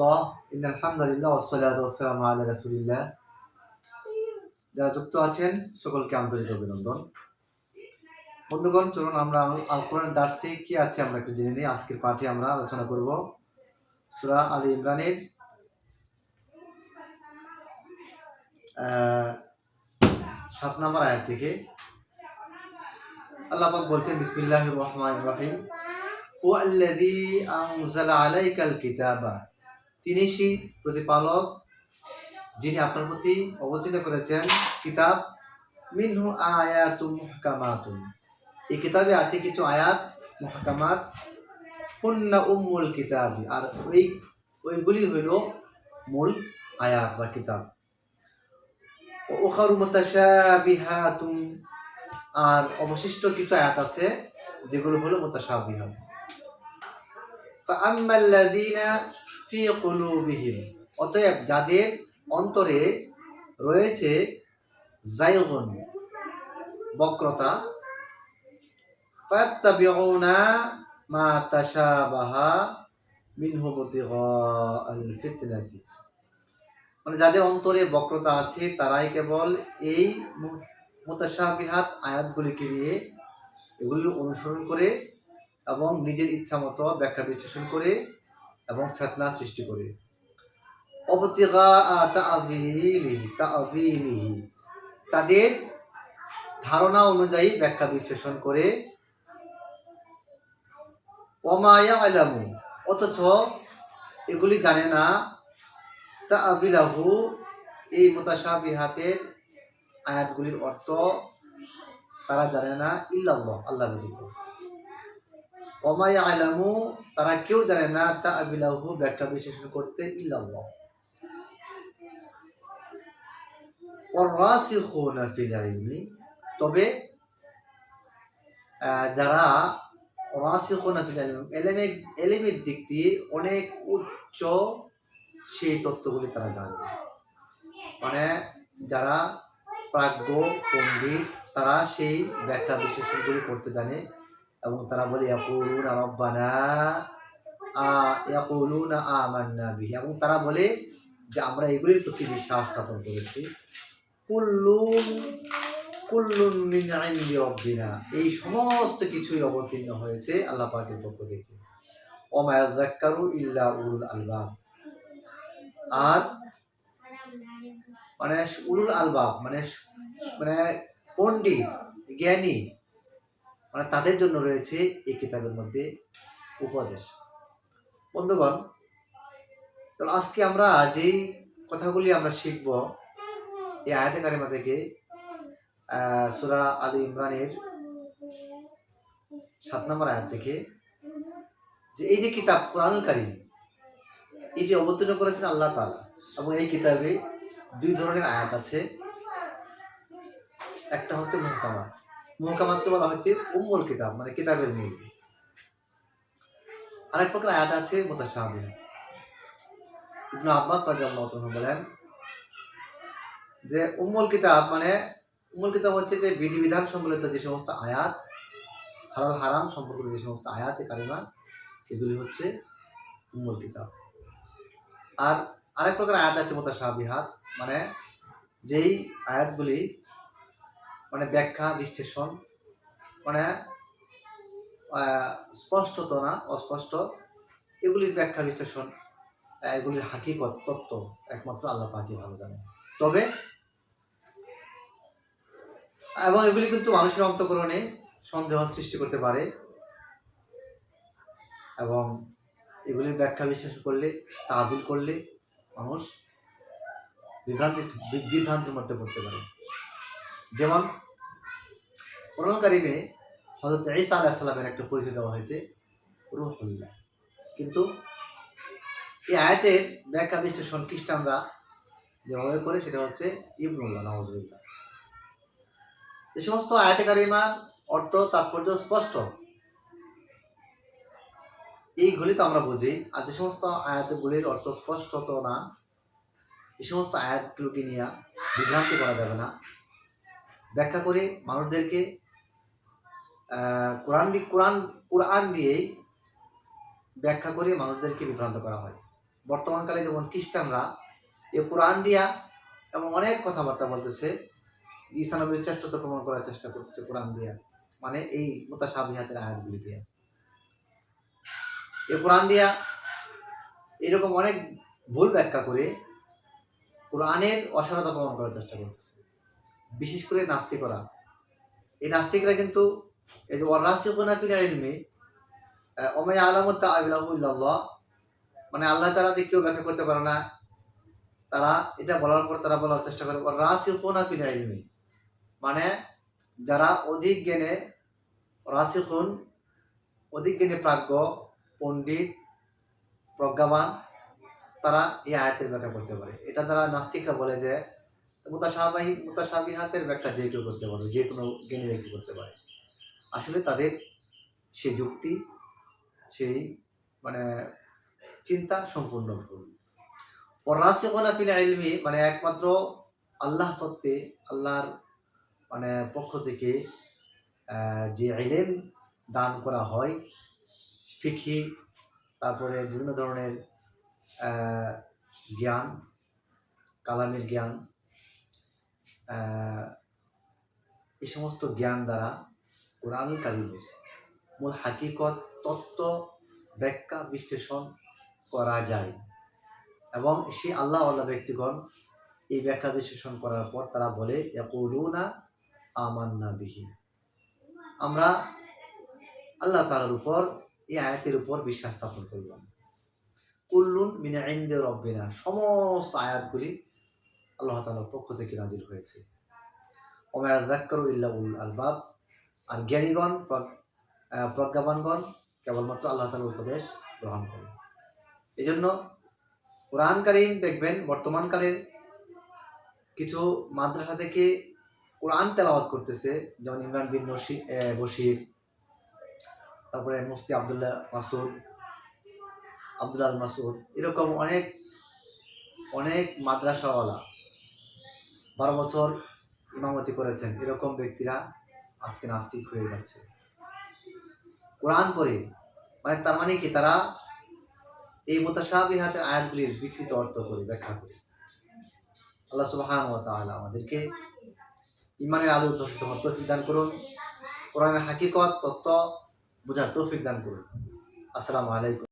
আল্লাহ ইন্নাল হামদুলিল্লাহ ওয়াসসালাতু ওয়াসসালামু আলা রাসূলিল্লাহ যারা যুক্ত আছেন, সকলকে আন্তরিক অভিনন্দন। বন্ধুগণ, চলুন আমরা আল কোরআন দার্সে কি আছে আমরা একটু জেনে নিই। আজকের পাঠে আমরা আলোচনা করব সূরা আলী ইমরানের সাত নম্বর আয়াত থেকে। আল্লাহ পাক বলছেন, বিসমিল্লাহির রহমানির রহিম। হুয়া আল্লাযী আনজালা আলাইকাল কিতাবা। তিনি সেই প্রতিপালক যিনি আপনার প্রতি অবতীর্ণ করেছেন কিতাব মিনহু আয়াতুম মুহকামাতুন এই কিতাবে আছে কিছু আয়াত মুহকামাত হুন্না উম্মুল কিতাব আর ওই ওইগুলি হইল মূল আয়াত বা কিতাব ওখারু মুতাশাবিহাতুম আর অবশিষ্ট কিছু আয়াত আছে যেগুলো হলো মুতাশাবিহাত فأما الذين ফিয়কলুবিহীন অতএব যাদের অন্তরে রয়েছে জায়গন বক্রতা, ফাত্তাবিউনা মা তাশাবাহা মিনহু আল ফিতনাতি। মানে যাদের অন্তরে বক্রতা আছে, তারাই কেবল এই মোতাশাবিহাত আয়াতগুলিকে নিয়ে এগুলি অনুসরণ করে এবং নিজের ইচ্ছা মতো ব্যাখ্যা বিশ্লেষণ করে এবং ফেতনা সৃষ্টি করে। তাদের ধারণা অনুযায়ী ব্যাখ্যা বিশ্লেষণ করে অথচ এগুলি জানে না, তাআবিলাহু, এই মোতাসা বিহাতের আয়াতগুলির অর্থ তারা জানে না ইল্লাল্লাহ, আল্লাহ ব্যতীত। ওমাই আলামু তারা কেউ জানে না তা আবিলাহু ব্যাখ্যা বিশ্লেষণ করতে ইল্লাল্লাহ। ওয়ারাসিখুনা ফিল ইলমি, তবে যারা রাসিখুনা ফিল ইলমি, এলেমে, এলেমের দিক দিয়ে অনেক উচ্চ সেই তত্ত্বগুলি তারা জানে। মানে যারা প্রাজ্ঞ, পণ্ডিত, তারা সেই ব্যাখ্যা বিশ্লেষণগুলি করতে জানে। এবং তারা বলে ইয়াকুলুনা রব্বানা ইয়াকুলুনা আমান্না বিহি এবং তারা বলে যে আমরা এগুলির প্রতি বিশ্বাস স্থাপন করেছি কুল্লুন কুল্লুন মিন ইনদি রব্বিনা এই সমস্ত কিছুই অবতীর্ণ হয়েছে আল্লাহ পাকের পক্ষ থেকে ওমা ইয়াযাক্কারু ইল্লা উলুল আলবাব আর মানে উলুল আলবাব মানে মানে পণ্ডিত জ্ঞানী মানে তাদের জন্য রয়েছে এই কিতাবের মধ্যে উপদেশ। বন্ধুগণ তো আজকে আমরা যেই কথাগুলি আমরা শিখব, এই আয়াতে কারিমা থেকে সুরা আলী ইমরানের সাত নম্বর আয়াত থেকে, যে এই যে কিতাব কোরআনুল কারিম এটি অবতীর্ণ করেছেন আল্লাহ তাআলা এবং এই কিতাবে দুই ধরনের আয়াত আছে। একটা হচ্ছে মহকামাত মহকামাতকে বলা হচ্ছে উম্মুল কিতাব মানে কিতাবের মূল। আরেক প্রকার আয়াত আছে, মুতাশাবিহ। ইবনু আব্বাস বলেন যে, উম্মুল কিতাব মানে উম্মুল কিতাব হচ্ছে যে বিধিবিধান সম্বলিত যে সমস্ত আয়াত, হালাল হারাম সম্পর্কিত যে সমস্ত আয়াতে, কারিমা, এগুলি হচ্ছে উম্মুল কিতাব। আর আরেক প্রকার আয়াত আছে মুতাশাবিহাত মানে যেই আয়াতগুলি মানে ব্যাখ্যা, বিশ্লেষণ মানে স্পষ্টত না, অস্পষ্ট, এগুলির ব্যাখ্যা, বিশ্লেষণ এগুলির হাকিকত, তত্ত্ব একমাত্র আল্লাহ পাকি ভালো জানে। তবে, এবং এগুলি কিন্তু মানুষের অন্তকরণে সন্দেহ সৃষ্টি করতে পারে এবং এগুলির ব্যাখ্যা, বিশ্লেষণ করলে তাবিল করলে মানুষ বিভ্রান্তি বিভ্রান্তির মধ্যে পড়তে পারে। যেমন কোরআন কারিমে হজরত ঈসা আলাহ সাল্লামের একটা পরিচয় দেওয়া হয়েছে, রুহুল্লাহ। কিন্তু এই আয়াতের ব্যাখ্যা বিশ্লেষণ খ্রিস্টানরা যেভাবে করে, সেটা হচ্ছে ইবনুল্লাহ নওয়াজুল্লাহ এ সমস্ত আয়াতে কারিমার অর্থ, তাৎপর্য স্পষ্ট। এইগুলি তো আমরা বুঝি, আর যে সমস্ত আয়াতগুলির অর্থ স্পষ্ট তো না এই সমস্ত আয়াতগুলোকে নিয়ে বিভ্রান্তি করা যাবে না। ব্যাখ্যা করে মানুষদেরকে কোরআন কোরআন কোরআন দিয়েই ব্যাখ্যা করে মানুষদেরকে বিভ্রান্ত করা হয়। বর্তমানকালে যেমন খ্রিস্টানরা এ কোরআন দিয়া এবং অনেক কথাবার্তা বলতেছে ঈসা নবীর শ্রেষ্ঠতা প্রমাণ করার চেষ্টা করতেছে কোরআন দিয়া মানে এই মোতাসাবিহাতের আয়াতগুলি দিয়া। এ কোরআন দিয়া এরকম অনেক ভুল ব্যাখ্যা করে কোরআনের অসারতা প্রমাণ করার চেষ্টা করতেছে। বিশেষ করে নাস্তিকরা। এই নাস্তিকরা কিন্তু এই যে ওয়ারাসিকুনা ফিল ইলমি ওমাই আলামত আবিলাহু ইল্লাল্লাহ মানে আল্লাহ তারা দিয়ে কেউ ব্যাখ্যা করতে পারে না, তারা এটা বলার পর তারা বলার চেষ্টা করে ওয়ারাসিকুনা ফিল ইলমি। মানে যারা অধিক জ্ঞানে রাসিকুন অধিক জ্ঞানে প্রাজ্ঞ, পণ্ডিত, প্রজ্ঞাবান, তারা এই আয়াতের ব্যাখ্যা করতে পারে। এটা তারা নাস্তিকরা বলে যে মুতাসাবাহী মুতাসাবিহাতের ব্যাখ্যা যে কেউ করতে পারে, যে কোনো জ্ঞানী ব্যক্তি করতে পারে। আসলে তাদের সেই যুক্তি, সেই মানে চিন্তা সম্পূর্ণ ভুল। ওরাসিকোনা ফিল ইলমি মানে একমাত্র আল্লাহ তত্ত্বে, আল্লাহর মানে পক্ষ থেকে যে ইলেম দান করা হয় ফিখি তারপরে বিভিন্ন ধরনের জ্ঞান, কালামের জ্ঞান এই সমস্ত জ্ঞান দ্বারা কোরআন কারিমের মূল হাকিকত, তত্ত্ব, ব্যাখ্যা, বিশ্লেষণ করা যায়। এবং সেই আল্লাহ আল্লাহ ব্যক্তিগণ এই ব্যাখ্যা বিশ্লেষণ করার পর তারা বলে না আমান্না বিহি। আমরা আল্লাহ তালার উপর এই আয়াতের উপর বিশ্বাস স্থাপন করলাম। কুল্লুন মিনা ইন্দে রব্বিনা। সমস্ত আয়াতগুলি আল্লাহ তালার পক্ষ থেকে নাজিল হয়েছে। ওমায়ার দাক্কর ইল্লা উল আলবাব। আর জ্ঞানীগণ প্রজ্ঞাবানগণ কেবলমাত্র আল্লাহ তালার উপদেশ গ্রহণ করে। এই জন্য কোরআন কারিম দেখবেন বর্তমানকালের কিছু মাদ্রাসা থেকে কোরআন তেলাওয়াত করতেছে, যেমন ইমরান বিন বশির, তারপরে মুফতি আবদুল্লাহ মাসুদ আব্দুল মাসুদ, এরকম অনেক অনেক মাদ্রাসাওয়ালা বারো বছর ইমামতি করেছেন, এরকম ব্যক্তিরা আজকে নাস্তিক হয়ে যাচ্ছে। কোরআন পড়ে মানে তার মানে কি? তারা এই মোতাসাবিহাতের আয়াতগুলির বিকৃত অর্থ করে, ব্যাখ্যা করে। আল্লাহ সুবহান তাআলা আমাদেরকে ইমানের আলো উদ্ভাসিত হওয়ার তৌফিক দান করুন। কোরআনের হাকিকত, তত্ত্ব বোঝার তৌফিক দান করুন। আসসালামু আলাইকুম।